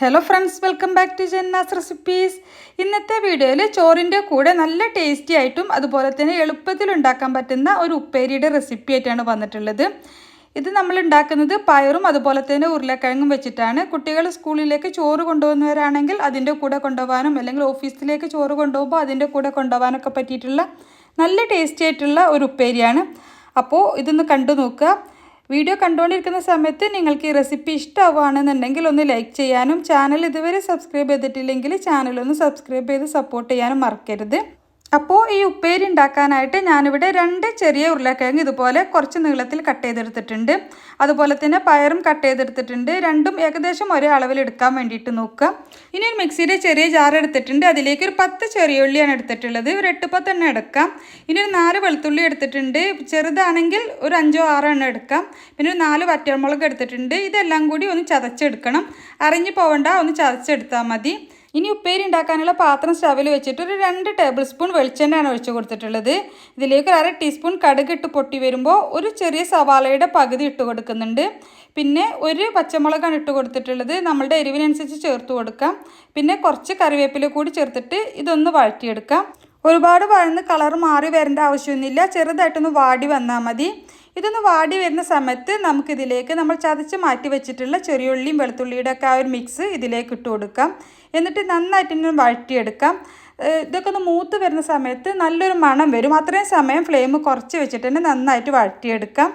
Hello friends welcome back to Janna's recipes ഇന്നത്തെ വീഡിയോയിൽ ചോറിന്റെ കൂടെ നല്ല ടേസ്റ്റി ആയിട്ടും അതുപോലെ തന്നെ എളുപ്പത്തിൽ ഉണ്ടാക്കാൻ പറ്റുന്ന ഒരു ഉപ്പേരിയുടെ റെസിപ്പി ആയിട്ടാണ് വന്നിട്ടുള്ളത്. ഇത് നമ്മൾ ഉണ്ടാക്കുന്നത് പയറും അതുപോലെ തന്നെ ഉരുളക്കിഴങ്ങും വെച്ചിട്ടാണ്. കുട്ടികൾ സ്കൂളിലേക്ക് ചോറ് കൊണ്ടുപോകുന്നവരാണെങ്കിൽ അതിന്റെ കൂടെ കൊണ്ടുപോകാനും അല്ലെങ്കിൽ ഓഫീസിലേക്ക് ചോറ് കൊണ്ടുപോകുമ്പോൾ അതിന്റെ കൂടെ കൊണ്ടുപോകാനൊക്കെ പറ്റിയിട്ടുള്ള നല്ല ടേസ്റ്റി ആയിട്ടുള്ള ഒരു ഉപ്പേരിയാണ്. അപ്പോൾ ഇതൊന്ന് കണ്ടു നോക്കുക. വീഡിയോ കണ്ടുകൊണ്ടിരിക്കുന്ന സമയത്ത് നിങ്ങൾക്ക് ഈ റെസിപ്പി ഇഷ്ടമാവുകയാണെന്നുണ്ടെങ്കിൽ ഒന്ന് ലൈക്ക് ചെയ്യാനും ചാനൽ ഇതുവരെ സബ്സ്ക്രൈബ് ചെയ്തിട്ടില്ലെങ്കിൽ ചാനലൊന്ന് സബ്സ്ക്രൈബ് ചെയ്ത് സപ്പോർട്ട് ചെയ്യാനും മറക്കരുത്. അപ്പോൾ ഈ ഉപ്പേരി ഉണ്ടാക്കാനായിട്ട് ഞാനിവിടെ രണ്ട് ചെറിയ ഉരുളക്കിഴങ്ങ് ഇതുപോലെ കുറച്ച് നീളത്തിൽ കട്ട് ചെയ്തെടുത്തിട്ടുണ്ട്. അതുപോലെ തന്നെ പയറും കട്ട് ചെയ്തെടുത്തിട്ടുണ്ട്. രണ്ടും ഏകദേശം ഒരേ അളവിൽ എടുക്കാൻ വേണ്ടിയിട്ട് നോക്കുക. ഇനി ഒരു മിക്സിയുടെ ചെറിയ ജാർ എടുത്തിട്ടുണ്ട്. അതിലേക്ക് ഒരു പത്ത് ചെറിയ ഉള്ളിയാണ് എടുത്തിട്ടുള്ളത്. ഒരു എട്ട് പത്തെണ്ണം എടുക്കാം. ഇനി ഒരു നാല് വെളുത്തുള്ളി എടുത്തിട്ടുണ്ട്. ചെറുതാണെങ്കിൽ ഒരു അഞ്ചോ ആറോ എണ്ണം എടുക്കാം. പിന്നെ ഒരു നാല് വറ്റൽമുളക് എടുത്തിട്ടുണ്ട്. ഇതെല്ലാം കൂടി ഒന്ന് ചതച്ചെടുക്കണം. അറിഞ്ഞു പോവണ്ട ഒന്ന് ചതച്ചെടുത്താൽ മതി. ഇനി ഉപ്പേരി ഉണ്ടാക്കാനുള്ള പാത്രം സ്റ്റവിൽ വെച്ചിട്ട് ഒരു രണ്ട് ടേബിൾ സ്പൂൺ വെളിച്ചെണ്ണയാണ് ഒഴിച്ചു കൊടുത്തിട്ടുള്ളത്. ഇതിലേക്ക് ഒരു അര ടീസ്പൂൺ കടുക് ഇട്ട് പൊട്ടി വരുമ്പോൾ ഒരു ചെറിയ സവാളയുടെ പകുതി ഇട്ട് കൊടുക്കുന്നുണ്ട്. പിന്നെ ഒരു പച്ചമുളകാണ് ഇട്ട് കൊടുത്തിട്ടുള്ളത്. നമ്മളുടെ എരിവിനനുസരിച്ച് ചേർത്ത് കൊടുക്കാം. പിന്നെ കുറച്ച് കറിവേപ്പില കൂടി ചേർത്തിട്ട് ഇതൊന്ന് വഴറ്റിയെടുക്കാം. ഒരുപാട് വഴന്ന് കളർ മാറി വരേണ്ട ആവശ്യമൊന്നുമില്ല. ചെറുതായിട്ടൊന്ന് വാടി വന്നാൽ മതി. ഇതൊന്ന് വാടി വരുന്ന സമയത്ത് നമുക്കിതിലേക്ക് നമ്മൾ ചതച്ച് മാറ്റി വെച്ചിട്ടുള്ള ചെറിയുള്ളിയും വെളുത്തുള്ളിയുടെ ഒക്കെ ആ ഒരു മിക്സ് ഇതിലേക്ക് ഇട്ട് കൊടുക്കാം. എന്നിട്ട് നന്നായിട്ട് ഇങ്ങനെ വഴറ്റിയെടുക്കാം. ഇതൊക്കെ ഒന്ന് മൂത്ത് വരുന്ന സമയത്ത് നല്ലൊരു മണം വരും. അത്രയും സമയം ഫ്ലെയിം കുറച്ച് വെച്ചിട്ട് തന്നെ നന്നായിട്ട് വഴറ്റിയെടുക്കാം.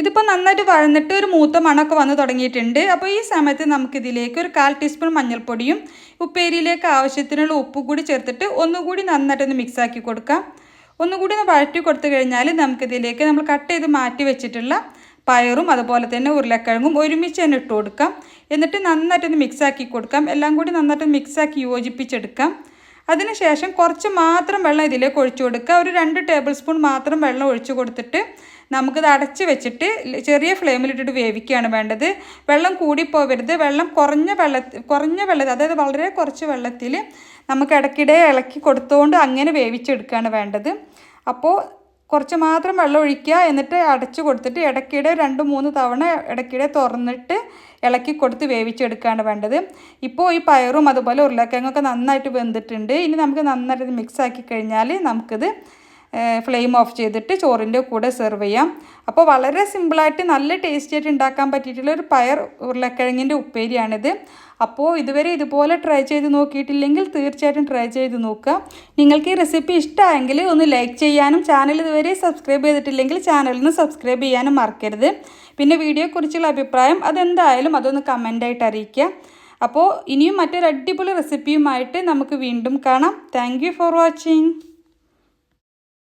ഇതിപ്പോൾ നന്നായിട്ട് വഴന്നിട്ട് ഒരു മൂത്ത മണമൊക്കെ വന്ന് തുടങ്ങിയിട്ടുണ്ട്. അപ്പോൾ ഈ സമയത്ത് നമുക്കിതിലേക്ക് ഒരു കാൽ ടീസ്പൂൺ മഞ്ഞൾപ്പൊടിയും ഉപ്പേരിയിലേക്ക് ആവശ്യത്തിനുള്ള ഉപ്പ് കൂടി ചേർത്തിട്ട് ഒന്നുകൂടി നന്നായിട്ടൊന്ന് മിക്സാക്കി കൊടുക്കാം. ഒന്നുകൂടി ഒന്ന് വഴറ്റി കൊടുത്തു കഴിഞ്ഞാൽ നമുക്കിതിലേക്ക് നമ്മൾ കട്ട് ചെയ്ത് മാറ്റി വെച്ചിട്ടുള്ള പയറും അതുപോലെ തന്നെ ഉരുളക്കിഴങ്ങും ഒരുമിച്ച് തന്നെ ഇട്ട് കൊടുക്കാം. എന്നിട്ട് നന്നായിട്ടൊന്ന് മിക്സാക്കി കൊടുക്കാം. എല്ലാം കൂടി നന്നായിട്ടൊന്ന് മിക്സാക്കി യോജിപ്പിച്ചെടുക്കാം. അതിനുശേഷം കുറച്ച് മാത്രം വെള്ളം ഇതിലേക്ക് ഒഴിച്ചു കൊടുക്കുക. ഒരു രണ്ട് ടേബിൾ സ്പൂൺ മാത്രം വെള്ളം ഒഴിച്ചു കൊടുത്തിട്ട് നമുക്കിത് അടച്ച് വെച്ചിട്ട് ചെറിയ ഫ്ലെയിമിലിട്ടിട്ട് വേവിക്കുകയാണ് വേണ്ടത്. വെള്ളം കൂടിപ്പോവരുത്. വെള്ളം കുറഞ്ഞ വെള്ള കുറഞ്ഞ വെള്ളത്തിൽ അതായത് വളരെ കുറച്ച് വെള്ളത്തിൽ നമുക്ക് ഇടയ്ക്കിടെ ഇളക്കി കൊടുത്തുകൊണ്ട് അങ്ങനെ വേവിച്ചെടുക്കുകയാണ് വേണ്ടത്. അപ്പോൾ കുറച്ച് മാത്രം വെള്ളം ഒഴിക്കുക. എന്നിട്ട് അടച്ചു കൊടുത്തിട്ട് ഇടയ്ക്കിടെ രണ്ട് മൂന്ന് തവണ ഇടയ്ക്കിടെ തുറന്നിട്ട് ഇളക്കി കൊടുത്ത് വേവിച്ചെടുക്കുകയാണ് വേണ്ടത്. ഇപ്പോൾ ഈ പയറും അതുപോലെ ഉരുളക്കിഴങ്ങൊക്കെ നന്നായിട്ട് വെന്തിട്ടുണ്ട്. ഇനി നമുക്ക് നന്നായിട്ട് മിക്സ് ആക്കി കഴിഞ്ഞാൽ നമുക്കിത് ഫ്ലെയിം ഓഫ് ചെയ്തിട്ട് ചോറിന്റെ കൂടെ സെർവ് ചെയ്യാം. അപ്പോൾ വളരെ സിമ്പിളായിട്ട് നല്ല ടേസ്റ്റി ആയിട്ട് ഉണ്ടാക്കാൻ പറ്റിയിട്ടുള്ള ഒരു പയർ ഉരുളക്കിഴങ്ങിന്റെ ഉപ്പേരിയാണിത്. അപ്പോൾ ഇതുവരെ ഇതുപോലെ ട്രൈ ചെയ്ത് നോക്കിയിട്ടില്ലെങ്കിൽ തീർച്ചയായിട്ടും ട്രൈ ചെയ്ത് നോക്കുക. നിങ്ങൾക്ക് ഈ റെസിപ്പി ഇഷ്ടമായെങ്കിൽ ഒന്ന് ലൈക്ക് ചെയ്യാനും ചാനൽ ഇതുവരെ സബ്സ്ക്രൈബ് ചെയ്തിട്ടില്ലെങ്കിൽ ചാനലിന് സബ്സ്ക്രൈബ് ചെയ്യാനും മറക്കരുത്. പിന്നെ വീഡിയോയെക്കുറിച്ചുള്ള അഭിപ്രായം അതെന്തായാലും അതൊന്ന് കമന്റായിട്ട് അറിയിക്കുക. അപ്പോൾ ഇനിയും മറ്റൊരു അടിപൊളി റെസിപ്പിയുമായിട്ട് നമുക്ക് വീണ്ടും കാണാം. Thank for watching